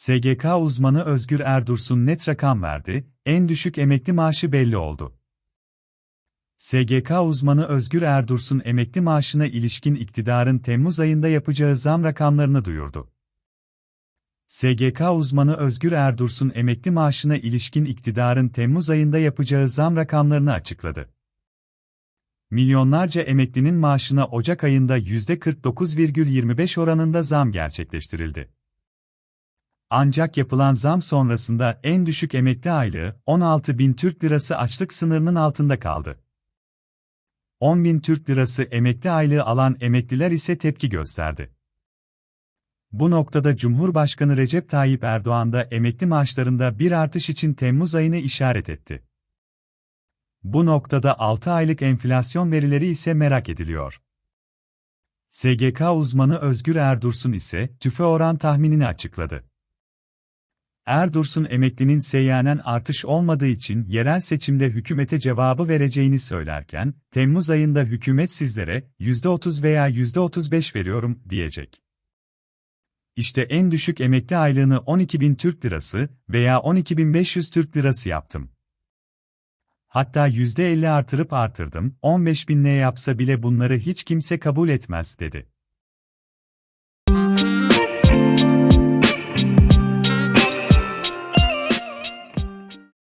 SGK uzmanı Özgür Erdursun net rakam verdi, en düşük emekli maaşı belli oldu. SGK uzmanı Özgür Erdursun emekli maaşına ilişkin iktidarın Temmuz ayında yapacağı zam rakamlarını duyurdu. SGK uzmanı Özgür Erdursun emekli maaşına ilişkin iktidarın Temmuz ayında yapacağı zam rakamlarını açıkladı. Milyonlarca emeklinin maaşına Ocak ayında %49,25 oranında zam gerçekleştirildi. Ancak yapılan zam sonrasında en düşük emekli aylığı 16 bin Türk Lirası açlık sınırının altında kaldı. 10 bin Türk Lirası emekli aylığı alan emekliler ise tepki gösterdi. Bu noktada Cumhurbaşkanı Recep Tayyip Erdoğan da emekli maaşlarında bir artış için Temmuz ayını işaret etti. Bu noktada 6 aylık enflasyon verileri ise merak ediliyor. SGK uzmanı Özgür Erdursun ise tüfe oran tahminini açıkladı. Erdursun emeklinin seyyanen artış olmadığı için yerel seçimde hükümete cevabı vereceğini söylerken, Temmuz ayında hükümet sizlere %30 veya %35 veriyorum diyecek. İşte en düşük emekli aylığını 12.000 Türk Lirası veya 12.500 Türk Lirası yaptım. Hatta %50 artırıp artırdım, 15.000 ne yapsa bile bunları hiç kimse kabul etmez dedi.